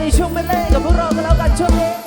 ในช่วงเมเล่กับพวกเราก็แล้วกันช่วงนี้